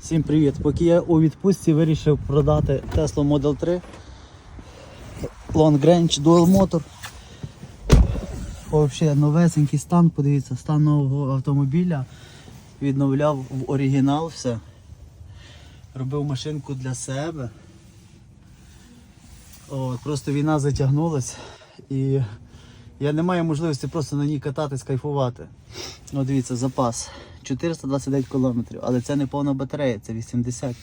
Всім привіт! Поки я у відпустці вирішив продати Tesla Model 3 Long Range Dual Motor. Взагалі новесенький стан, подивіться, стан нового автомобіля. Відновляв в оригінал все. Робив машинку для себе. От, просто війна затягнулась і я не маю можливості просто на ній кататись, кайфувати. От дивіться, запас 429 км, але це не повна батарея, це 80.